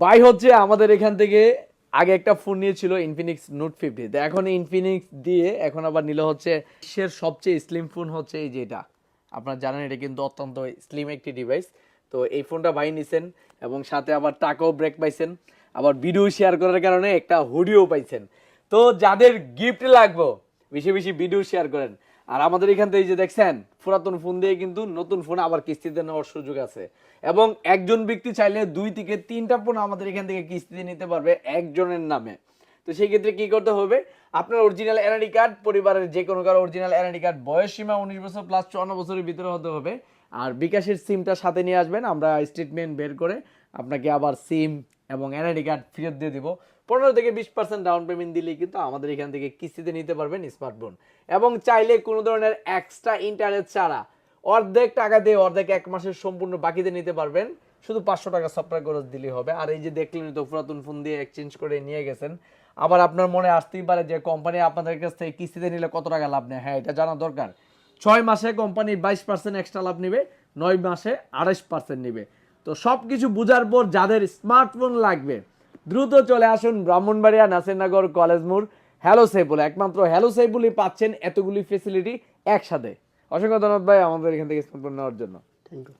By হচ্ছে আমাদের এখান থেকে আগে একটা ফোন নিয়েছিল ইনফিনিক্স নোট ফিফটি তো। এখন ইনফিনিক্স দিয়ে এখন আবার নিল হচ্ছে বিশ্বের সবচেয়ে স্লিম ফোন হচ্ছে এই যেটা আপনারা জানেন এটা কিন্তু অত্যন্ত স্লিম একটি ডিভাইস তো এই ফোনটা বাই নিছেন এবং সাথে আবার টাকাও ব্রেক পাইছেন। আবার ভিডিও শেয়ার করার কারণে একটা হুডিও পাইছেন। তো যাদের গিফট লাগবে, বেশি বেশি ভিডিও শেয়ার করেন। আর আমাদের এখান থেকে যে দেখছেন, পুরাতন ফোন দিয়ে কিন্তু নতুন ফোন আবার কিস্তিতে নেওয়ার সুযোগ আছে। এবং একজন ব্যক্তি চাইলে দুই থেকে তিনটা ফোন আমাদের এখান থেকে কিস্তিতে নিতে পারবে একজনের নামে। তো সেই ক্ষেত্রে কি করতে হবে? আপনার অরিজিনাল এনআইডি কার্ড পরিবারের যে কোনো কারও অরিজিনাল এনআইডি কার্ড বয়স সীমা উনিশ বছর প্লাস চুয়ান্ন বছরের ভিতরে হতে হবে। আর বিকাশের সিমটা সাথে নিয়ে আসবেন, আমরা স্টেটমেন্ট বের করে আপনাকে আবার সিম এবং এনআইডি কার্ড ফেরত দিয়ে দিব। পনেরো থেকে বিশ পার্সেন্ট ডাউন পেমেন্ট দিলেই কিন্তু আমাদের এখান থেকে কিস্তিতে নিতে পারবেন স্মার্টফোন এবং চাইলে কোনো ধরনের এক্সট্রা ইন্টারনেট ছাড়া অর্ধেক টাকা দিয়ে অর্ধেক এক মাসের সম্পূর্ণ বাকিতে নিতে পারবেন। শুধু পাঁচশো টাকা সফটওয়্যার খরচ দিলেই হবে। আর এই যে দেখলেন তো পুরাতন ফোন দিয়ে এক্সচেঞ্জ করে নিয়ে গেছেন। আবার আপনার মনে আসতেই পারে যে কোম্পানি আপনাদের কাছ থেকে কিস্তিতে নিলে কত টাকা লাভ নেয়? হ্যাঁ এটা জানা দরকার। ছয় মাসে কোম্পানি বাইশ পার্সেন্ট এক্সট্রা লাভ নেবে, নয় মাসে আড়াইশ পার্সেন্ট নেবে। তো সব কিছু বোঝার পর যাদের স্মার্টফোন লাগবে, দ্রুত চলে আসুন ব্রাহ্মণবাড়িয়া নাসিরনগর কলেজ মোড়। হ্যালো সেবুল একমাত্র হ্যালো সেবুলই পাচ্ছেন এতগুলি ফেসিলিটি একসাথে। অসংখ্য ধন্যবাদ ভাই আমাদের এখান থেকে স্মার্টফোন নেওয়ার জন্য। Thank you